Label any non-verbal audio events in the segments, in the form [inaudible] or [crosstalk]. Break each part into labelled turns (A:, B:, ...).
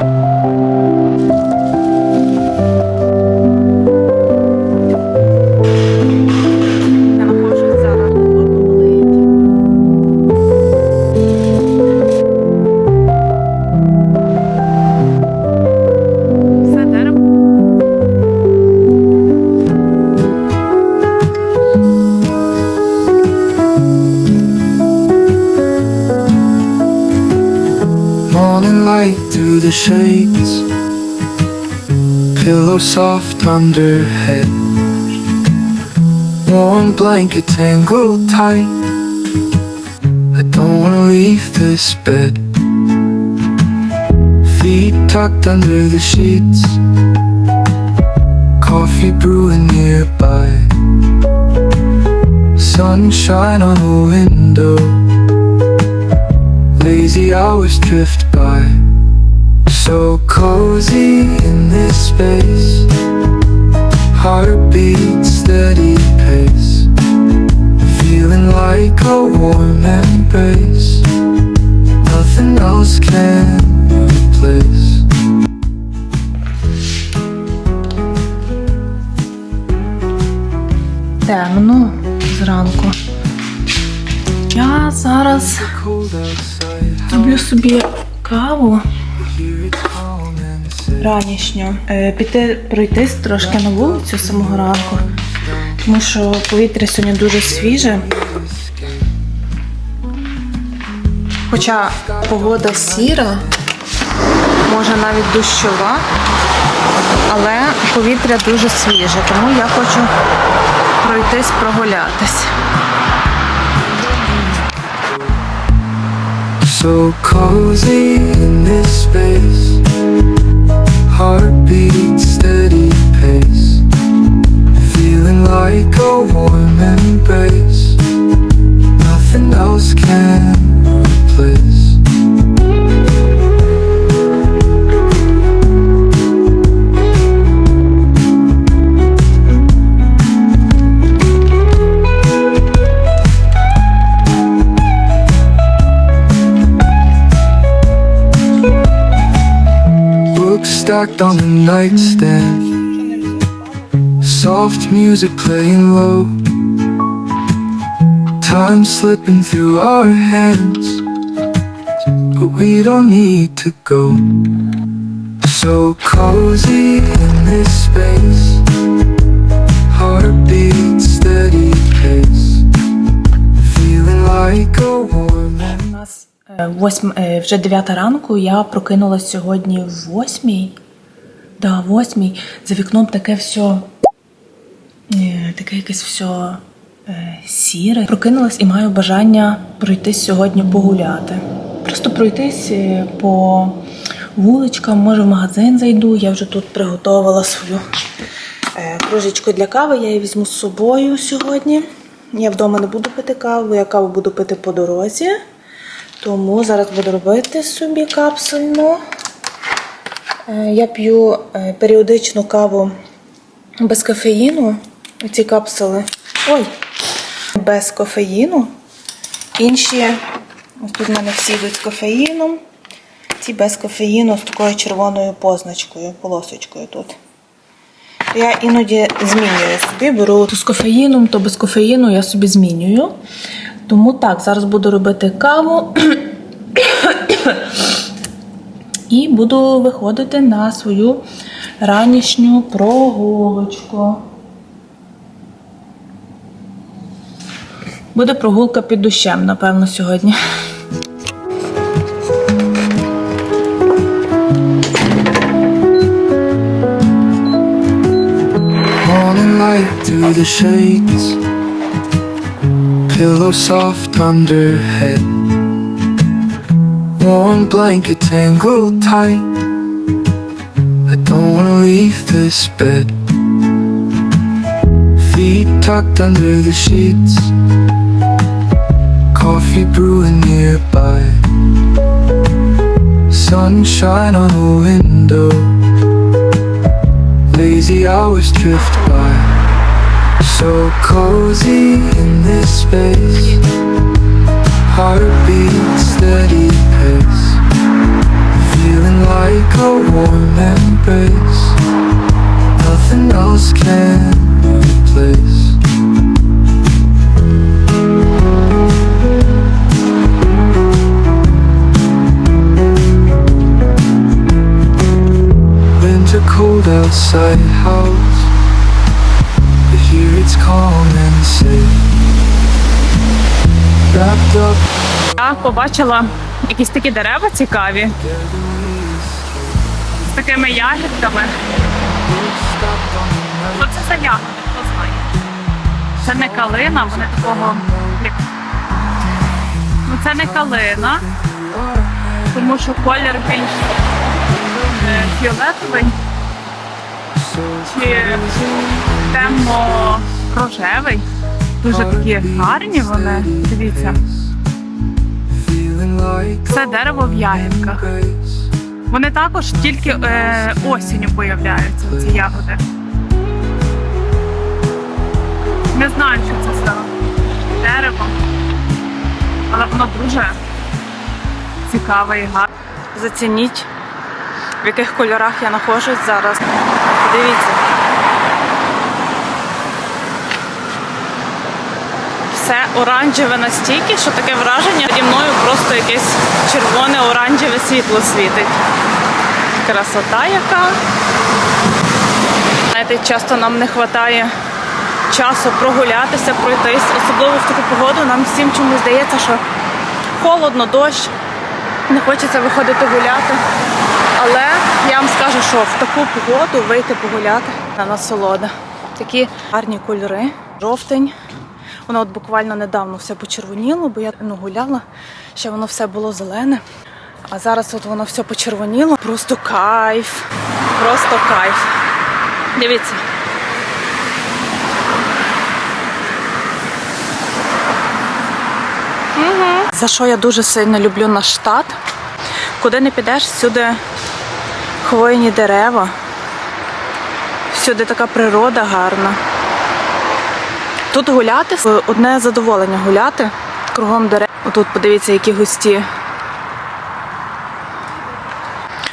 A: Я
B: soft under head. Warm blanket tangled tight. I don't wanna leave this bed. Feet tucked under the sheets. Coffee brewing nearby. Sunshine on the window. Lazy hours drift by So cozy in this space Heartbeat steady pace Feeling like a warm embrace Nothing else can replace
A: Темно зранку. Я зараз роблю собі каву ранішню. Е, Піти пройтись трошки на вулицю самого ранку, тому що повітря сьогодні дуже свіже. Хоча погода сіра, може навіть дощова, але повітря дуже свіже, тому я хочу пройтись, прогулятись.
B: So cozy in this space. Heartbeat steady pace. Feeling like a warm embrace. Nothing else can replace stacked on the nightstand Soft music playing low Time slipping through our hands But we don't need to go So cozy in this space Heartbeat steady pace Feeling like a warm
A: е, восьм, е, вже 9 ранку. Я прокинулась сьогодні в 8. Да, в 8. За вікном таке все. Таке якесь все сіре. Прокинулась і маю бажання пройтись сьогодні погуляти. Просто пройтись е, по вуличкам, може в магазин зайду. Я вже тут приготувала свою е, кружечку для кави. Я її візьму з собою сьогодні. Я вдома не буду пити каву, я каву буду пити по дорозі. Тому зараз буду робити собі капсульну. Е, Я п'ю е, періодичну каву без кофеїну. Ці капсули. Ой! Без кофеїну. Інші, ось тут в мене всі йдуть з кофеїном. Ці без кофеїну з такою червоною позначкою, полосочкою тут. Я іноді змінюю собі, беру то з кофеїном, то без кофеїну я собі змінюю. Тому так, зараз буду робити каву і буду виходити на свою ранішню прогулочку. Буде прогулка під дощем, напевно, сьогодні.
B: Pillow soft under head Warm blanket tangled tight. I don't wanna leave this bed. Feet tucked under the sheets. Coffee brewing nearby. Sunshine on the window. Lazy hours drift by. So cozy in this space Heartbeat steady pace Feeling like a warm embrace. Nothing else can replace. Winter cold outside house,
C: Я побачила якісь такі дерева цікаві з такими ягідками. Що це за ягоди? Хто знає? Це не калина, вони такого. Ну це не калина, тому що колір більш е, фіолетовий чи темно-рожевий. Дуже такі гарні вони. Дивіться. Це дерево в ягідках. Вони також тільки е, осінню появляються, ці ягоди. Не знаю, що це за дерево, але воно дуже цікаве і гарне.
A: Зацініть, в яких кольорах я знаходжусь зараз. Дивіться. Все оранжеве настільки, що таке враження зі мною просто якесь червоне оранжеве світло світить. Красота яка. Знаєте, часто нам не вистачає часу прогулятися, пройтись, особливо в таку погоду. Нам всім чомусь здається, що холодно, дощ, не хочеться виходити гуляти. Але я вам скажу, що в таку погоду вийти погуляти на насолода. Такі гарні кольори, жовтень. Воно от буквально недавно все почервоніло, бо я ну, гуляла, ще воно все було зелене. А зараз от воно все почервоніло. Просто кайф. Просто кайф. Дивіться. За що я дуже сильно люблю наш штат. Куди не підеш, всюди хвойні дерева, всюди така природа гарна. Тут гуляти одне задоволення гуляти кругом дерев. Тут подивіться, які густі.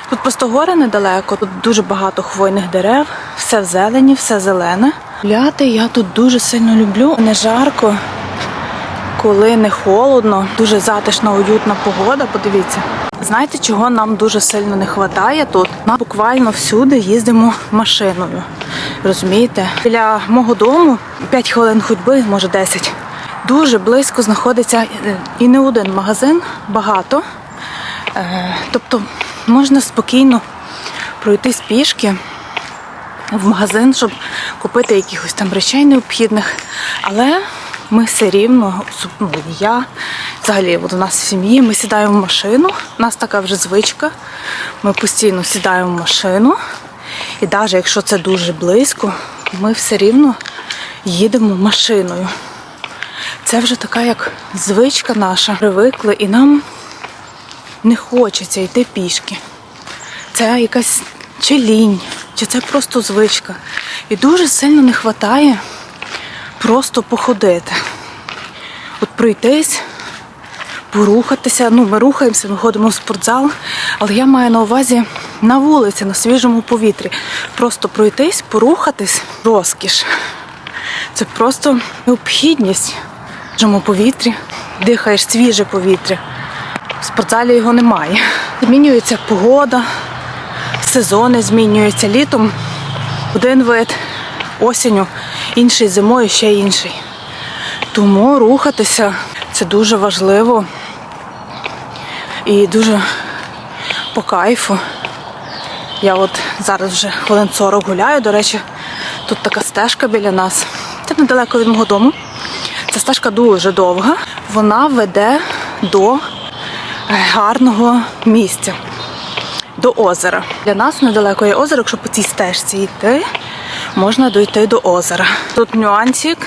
A: Тут просто гори недалеко, тут дуже багато хвойних дерев, все в зелені, все зелене. Гуляти я тут дуже сильно люблю. Не жарко, коли не холодно, дуже затишна, уютна погода. Подивіться. Знаєте, чого нам дуже сильно не вистачає тут? Ми буквально всюди їздимо машиною. Розумієте? Біля мого дому 5 хвилин ходьби, може 10. Дуже близько знаходиться е, і не один магазин, багато. Е, Тобто можна спокійно пройтись пішки в магазин, щоб купити якихось там речей необхідних. Але ми все рівно, ну, я взагалі от у нас в сім'ї, ми сідаємо в машину. У нас така вже звичка. Ми постійно сідаємо в машину. І навіть якщо це дуже близько, ми все рівно їдемо машиною. Це вже така як звичка наша. Привикли, і нам не хочеться йти пішки. Це якась чи лінь, чи це просто звичка. І дуже сильно не вистачає просто походити. От пройтись, порухатися. Ну, ми рухаємося, ми ходимо в спортзал, але я маю на увазі на вулиці, на свіжому повітрі. Просто пройтись, порухатись розкіш. Це просто необхідність в свіжому повітрі, дихаєш свіже повітря. В спортзалі його немає. Змінюється погода, сезони змінюються літом. Один вид, осінню, інший зимою, ще інший. Тому рухатися це дуже важливо і дуже по кайфу. Я от зараз вже хвилин 40 гуляю. До речі, тут така стежка біля нас. Це недалеко від мого дому. Ця стежка дуже довга. Вона веде до гарного місця, до озера. Для нас недалеко є озеро, якщо по цій стежці йти, можна дойти до озера. Тут нюансик.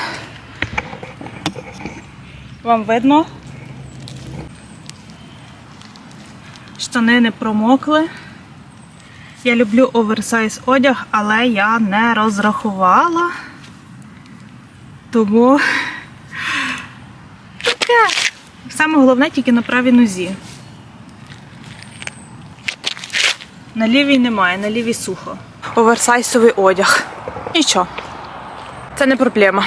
A: Вам видно? Штани не промокли. Я люблю оверсайз одяг, але я не розрахувала. Тому [laughs] таке. Саме головне тільки на правій нозі. На лівій немає, на лівій сухо. Оверсайсовий одяг. Нічого. Це не проблема.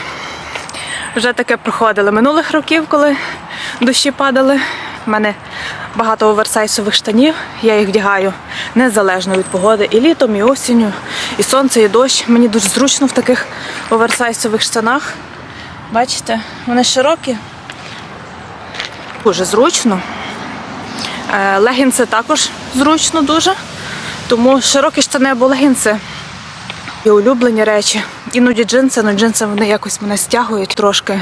A: Вже таке проходили минулих років, коли дощі падали. У мене багато оверсайсових штанів. Я їх вдягаю незалежно від погоди. І літом, і осінню, і сонце, і дощ. Мені дуже зручно в таких оверсайсових штанах. Бачите, вони широкі. Дуже зручно. Е, Легінси також зручно дуже. Тому широкі штани або легінси і улюблені речі. Іноді джинси, але джинси вони якось мене стягують трошки.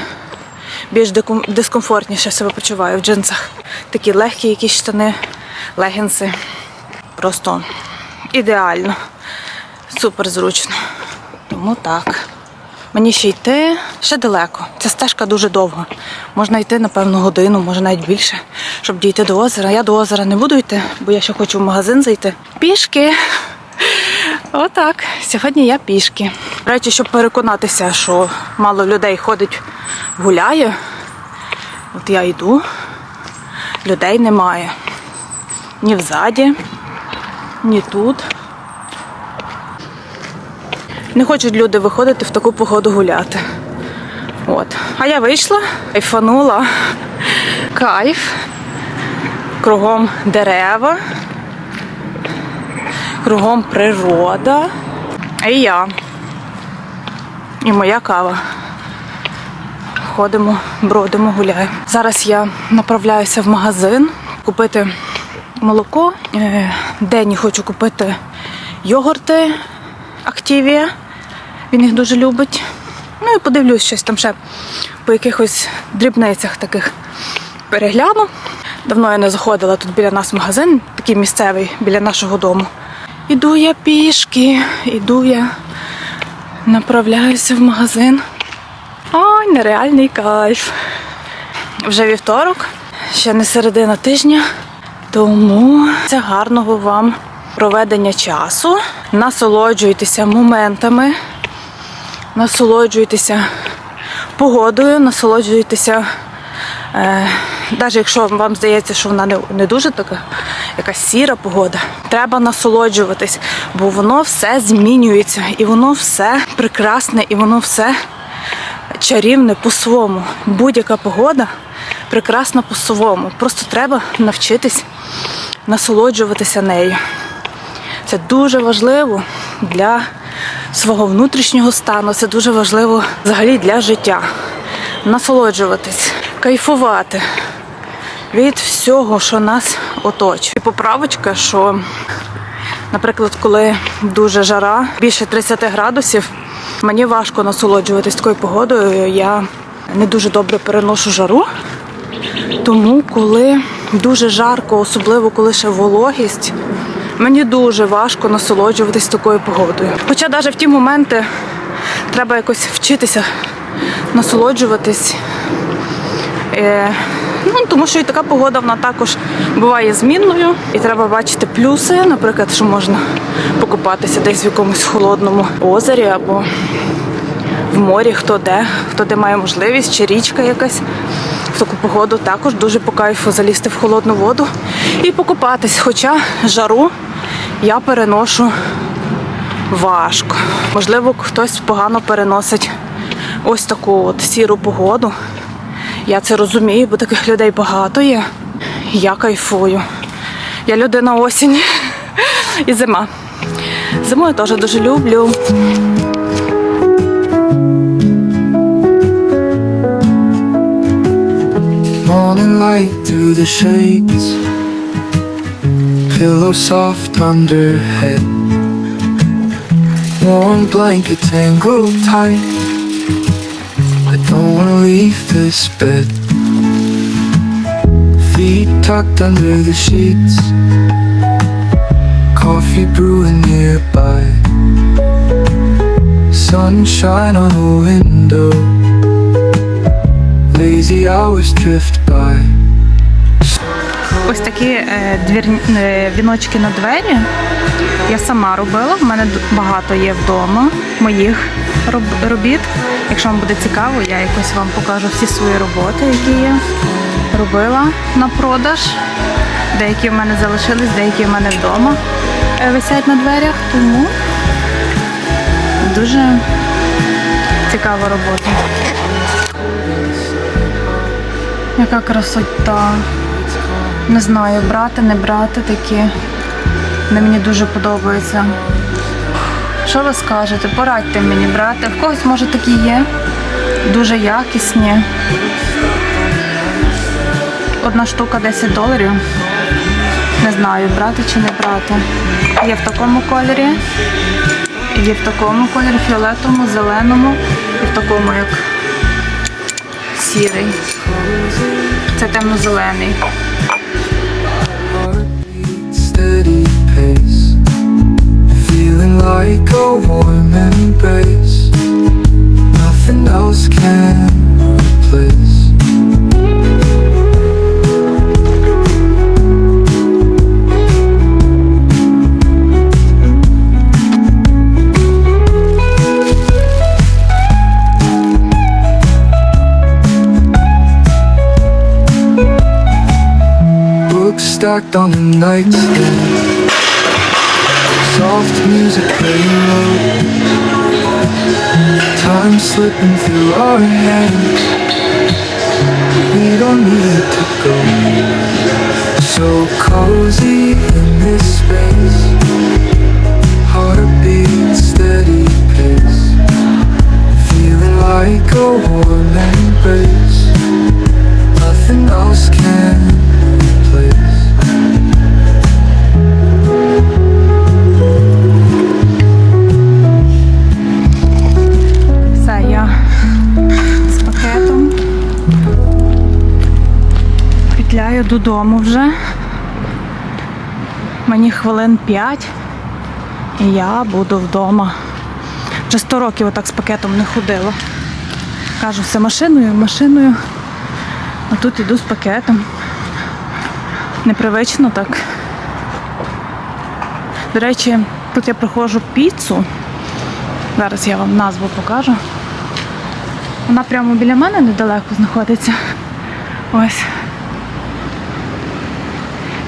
A: Більш дискомфортніше себе почуваю в джинсах. Такі легкі якісь штани, легінси. Просто ідеально. Супер зручно. Тому так. Мені ще йти ще далеко. Ця стежка дуже довга. Можна йти, напевно, годину, може навіть більше, щоб дійти до озера. Я до озера не буду йти, бо я ще хочу в магазин зайти. Пішки. Отак. Сьогодні я пішки. До речі, щоб переконатися, що мало людей ходить, гуляє. От я йду, людей немає. Ні взаді, ні тут. Не хочуть люди виходити в таку погоду гуляти. От. А я вийшла, кайфанула. Кайф. Кругом дерева. Кругом природа. І я. І моя кава. Ходимо, бродимо, гуляємо. Зараз я направляюся в магазин купити молоко. Е, Дені хочу купити йогурти Активія. Він їх дуже любить. Ну і подивлюсь щось там ще по якихось дрібницях таких перегляну. Давно я не заходила тут біля нас магазин, такий місцевий біля нашого дому. Іду я пішки, іду я, направляюся в магазин. Ой, нереальний кайф. Вже вівторок, ще не середина тижня, тому це гарного вам проведення часу. Насолоджуйтеся моментами, насолоджуйтеся погодою, насолоджуйтеся. Е, навіть якщо вам здається, що вона не, не дуже така, якась сіра погода, треба насолоджуватись, бо воно все змінюється, і воно все прекрасне, і воно все чарівне по-своєму. Будь-яка погода прекрасна по-своєму. Просто треба навчитись насолоджуватися нею. Це дуже важливо для свого внутрішнього стану. Це дуже важливо взагалі для життя. Насолоджуватись, кайфувати від всього, що нас оточує. І поправочка, що, наприклад, коли дуже жара, більше 30 градусів, мені важко насолоджуватись такою погодою. Я не дуже добре переношу жару. Тому, коли дуже жарко, особливо коли ще вологість, мені дуже важко насолоджуватись такою погодою. Хоча навіть в ті моменти треба якось вчитися насолоджуватись. Ну, тому що і така погода вона також буває змінною. І треба бачити плюси, наприклад, що можна покупатися десь в якомусь холодному озері або в морі, хто де, хто де має можливість, чи річка якась. В таку погоду також дуже по кайфу залізти в холодну воду і покупатись. Хоча жару я переношу важко. Можливо, хтось погано переносить ось таку от сіру погоду. Я це розумію, бо таких людей багато є. Я кайфую. Я людина осінь і зима. Зимою теж дуже люблю.
B: Morning light through the shades Pillow soft underhead Warm blanket tangled tight don't wanna leave this bed Feet tucked under the sheets Coffee brewing nearby Sunshine on the window Lazy hours drift by
A: Ось такі е, двір... е, віночки на двері. Я сама робила. В мене багато є вдома моїх роб- робіт. Якщо вам буде цікаво, я якось вам покажу всі свої роботи, які я робила на продаж. Деякі в мене залишились, деякі в мене вдома. е, висять на дверях, тому дуже цікава робота. Яка красота. Не знаю, брати, не брати такі. Вони мені дуже подобаються. Що ви скажете? Порадьте мені брати. В когось може такі є. Дуже якісні. Одна штука 10 доларів. Не знаю, брати чи не брати. Є в такому кольорі. Є в такому кольорі, фіолетовому, зеленому і в такому, як сірий. Це темно-зелений.
B: Like a warm embrace. Nothing else can replace. Books stacked on the nightstand. Soft music playing low. Time slipping through our hands. We don't need to go. So cozy in this space. Heartbeat steady pace. Feeling like a warm embrace. Nothing else can
A: додому вже. Мені хвилин 5 і я буду вдома. Вже 100 років отак з пакетом не ходила. Кажу, все машиною, машиною. А тут іду з пакетом. Непривично так. До речі, тут я проходжу піцу. Зараз я вам назву покажу. Вона прямо біля мене недалеко знаходиться. Ось.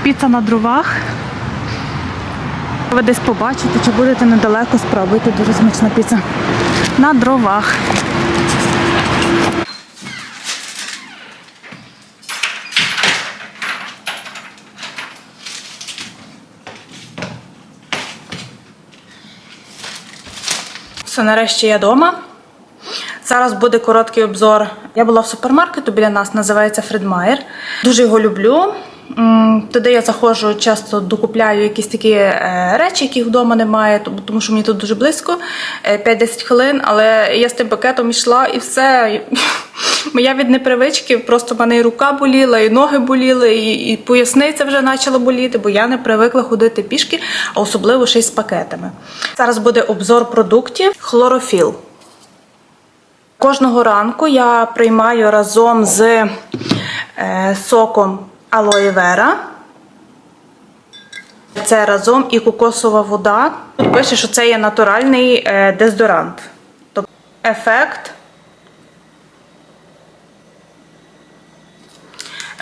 A: Піца на дровах. Ви десь побачите, чи будете недалеко, спробуйте дуже смачна піца. На дровах. Все, нарешті я вдома. Зараз буде короткий обзор. Я була в супермаркету біля нас, називається Фредмайер. Дуже його люблю. Туди я заходжу, часто докупляю якісь такі е, речі, яких вдома немає, тому- що мені тут дуже близько, е, 5-10 хвилин, але я з тим пакетом йшла і все. [laughs] Моя від непривички, просто в мене і рука боліла, і ноги боліли, і, і поясниця вже почала боліти, бо я не привикла ходити пішки, а особливо ще й з пакетами. Зараз буде обзор продуктів. Хлорофіл. Кожного ранку я приймаю разом з е, соком алоє вера. Це разом і кокосова вода. Тут пише, що це є натуральний е, дезодорант. Тобто ефект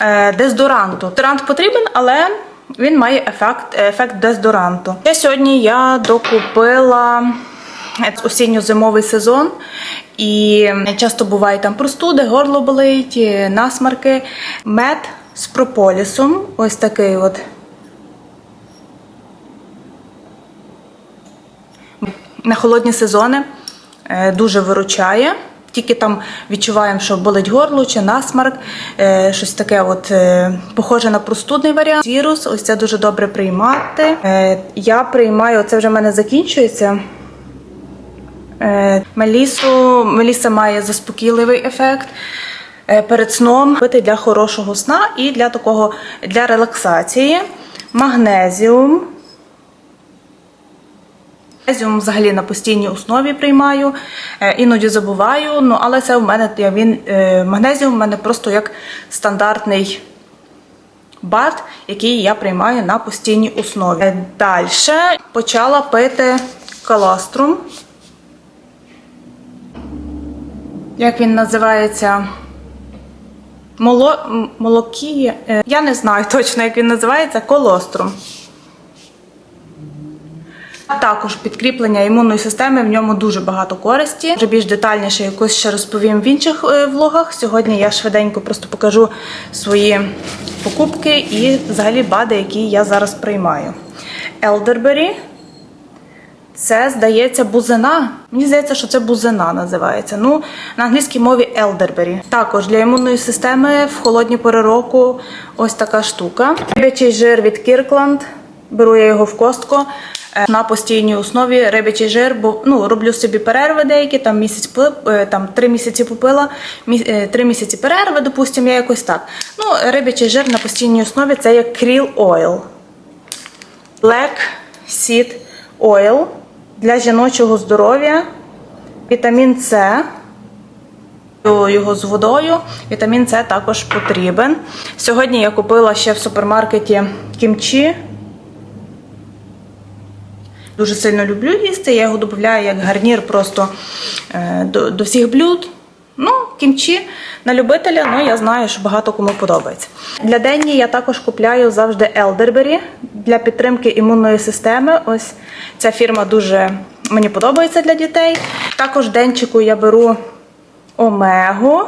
A: е, дезодоранту. Дезодорант потрібен, але він має ефект, ефект дезодоранту. Ще сьогодні я докупила осінньо-зимовий сезон, і часто бувають там простуди, горло болить, е, насмарки. Мед з прополісом. Ось такий от. На холодні сезони е, дуже виручає. Тільки там відчуваємо, що болить горло чи насмарк, е, щось таке, от е, похоже на простудний варіант. Вірус, ось це дуже добре приймати. Я приймаю, це вже в мене закінчується. Мелісу, Меліса має заспокійливий ефект. Е, Перед сном пити для хорошого сна і для такого для релаксації. Магнезіум. Магнезіум взагалі на постійній основі приймаю, Е, іноді забуваю, ну але це в мене він е, магнезіум в мене просто як стандартний бат, який я приймаю на постійній основі. Далі почала пити колострум. Як він називається? Моло... м- молокіє. Е, Я не знаю точно, як він називається. Колострум. Також підкріплення імунної системи в ньому дуже багато користі. Вже більш детальніше якось ще розповім в інших е, влогах. Сьогодні я швиденько просто покажу свої покупки і взагалі бади, які я зараз приймаю. Elderberry. Це, здається, бузина. Мені здається, що це бузина називається. Ну, на англійській мові elderberry. Також для імунної системи в холодні пори року ось така штука. Рибячий жир від Kirkland. Беру я його в костку е, на постійній основі. Рибячий жир, бо ну, роблю собі перерви деякі, там місяць е, там три місяці попила, е, три місяці перерви, допустимо, я якось так. Ну, рибячий жир на постійній основі це як krill oil. Black Seed Oil для жіночого здоров'я, вітамін С. Його з водою. Вітамін С також потрібен. Сьогодні я купила ще в супермаркеті кімчі. Дуже сильно люблю їсти. Я його додаю як гарнір просто е, до, до всіх блюд. Ну, кімчі на любителя, ну я знаю, що багато кому подобається. Для денні я також купляю завжди Elderberry для підтримки імунної системи. Ось ця фірма дуже мені подобається для дітей. Також денчику я беру омегу.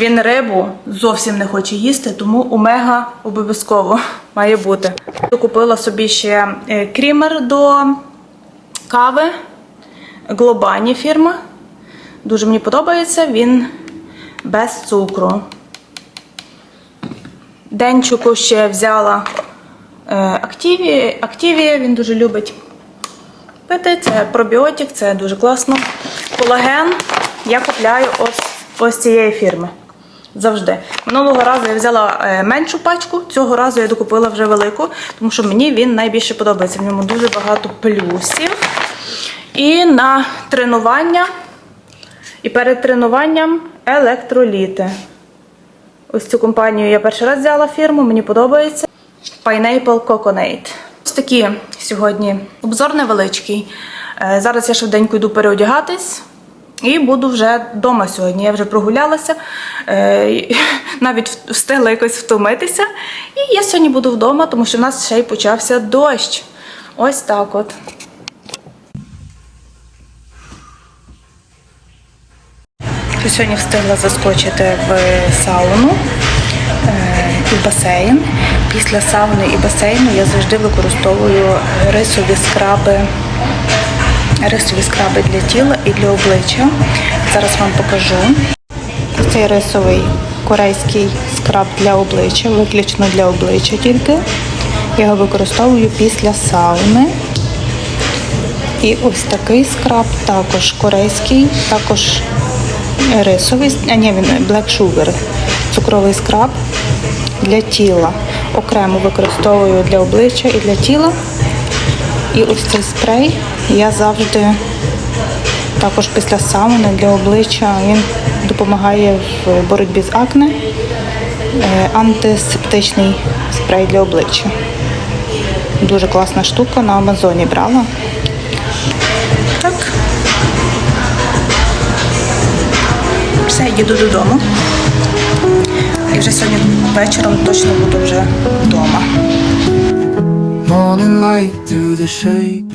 A: Він рибу зовсім не хоче їсти, тому омега обов'язково має бути. Купила собі ще е, крімер до кави. Глобані фірма. Дуже мені подобається, він без цукру. Денчику ще взяла е, активі, він дуже любить пити. Це пробіотик, це дуже класно. Колаген я купляю ось, ось цієї фірми. Завжди. Минулого разу я взяла е, меншу пачку, цього разу я докупила вже велику, тому що мені він найбільше подобається. В ньому дуже багато плюсів. І на тренування, і перед тренуванням електроліти. Ось цю компанію я перший раз взяла фірму, мені подобається. Pineapple Coconut. Ось такі сьогодні обзор невеличкий. Е, Зараз я швиденько йду переодягатись. І буду вже вдома сьогодні. Я вже прогулялася, е, [laughs] навіть встигла якось втомитися. І я сьогодні буду вдома, тому що в нас ще й почався дощ. Ось так от. Я сьогодні встигла заскочити в сауну е, і басейн. Після сауни і басейну я завжди використовую рисові скраби рисові скраби для тіла і для обличчя. Зараз вам покажу. Цей рисовий корейський скраб для обличчя, виключно для обличчя тільки. Я його використовую після сауни. І ось такий скраб також корейський, також рисовий, а ні, він Black Sugar, цукровий скраб для тіла. Окремо використовую для обличчя і для тіла. І ось цей спрей я завжди також після сауни для обличчя він допомагає в боротьбі з акне. Е, Антисептичний спрей для обличчя. Дуже класна штука, на Амазоні брала. Все, їду додому. І вже сьогодні вечором точно буду вже вдома.
B: Morning light through the shades